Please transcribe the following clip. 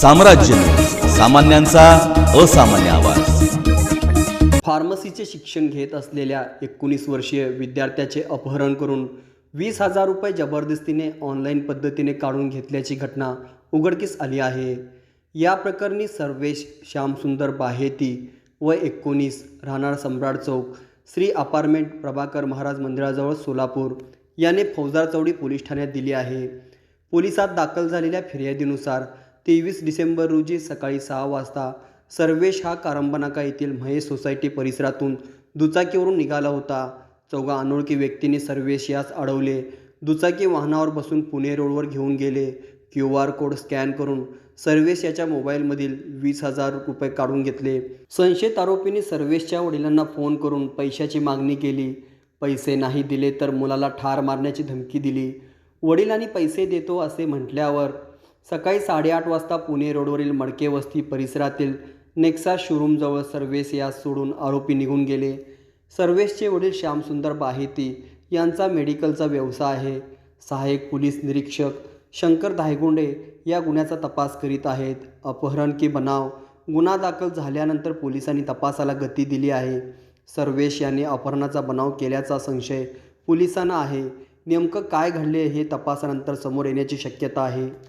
साम्राज्य सामान्यांचा असामान्य आवाज. फार्मसीचे शिक्षण घेत असलेल्या एकोणीस वर्षीय विद्यार्थ्याचे अपहरण करून वीस हजार रुपये जबरदस्तीने ऑनलाईन पद्धतीने काढून घेतल्याची घटना उघडकीस आली आहे. या प्रकरणी सर्वेश श्यामसुंदर बाहेती व एकोणीस राहणार सम्राट चौक श्री अपार्टमेंट प्रभाकर महाराज मंदिराजवळ सोलापूर याने फौजदार चौडी पोलीस ठाण्यात दिली आहे. पोलिसात दाखल झालेल्या फिर्यादीनुसार तेवीस डिसेंबर रोजी सकाळी सहा वाजता सर्वेश हा कारंबनाका येथील महेश सोसायटी परिसरातून दुचाकीवरून निघाला होता. चौघा अनोळखी व्यक्तीने सर्वेश यास अडवले. दुचाकी वाहनावर बसून पुणे रोडवर घेऊन गेले. क्यू आर कोड स्कॅन करून सर्वेश याच्या मोबाईलमधील वीस हजार रुपये काढून घेतले. संशयित आरोपीने सर्वेशच्या वडिलांना फोन करून पैशाची मागणी केली. पैसे नाही दिले तर मुलाला ठार मारण्याची धमकी दिली. वडिलांनी पैसे देतो असे म्हटल्यावर सकाळी साडेआठ वाजता पुणे रोडवरील मडके वस्ती परिसरातील नेक्सा शोरूमजवळ सर्वेस यास सोडून आरोपी निघून गेले. सर्वेसचे वडील श्यामसुंदर बाहेती यांचा मेडिकलचा व्यवसाय आहे. सहाय्यक पोलीस निरीक्षक शंकर धायगुंडे या गुन्ह्याचा तपास करीत आहेत. अपहरण की बनाव गुन्हा दाखल झाल्यानंतर पोलिसांनी तपासाला गती दिली आहे. सर्वेश यांनी अपहरणाचा बनाव केल्याचा संशय पोलिसांना आहे. नेमकं काय घडले हे तपासानंतर समोर येण्याची शक्यता आहे.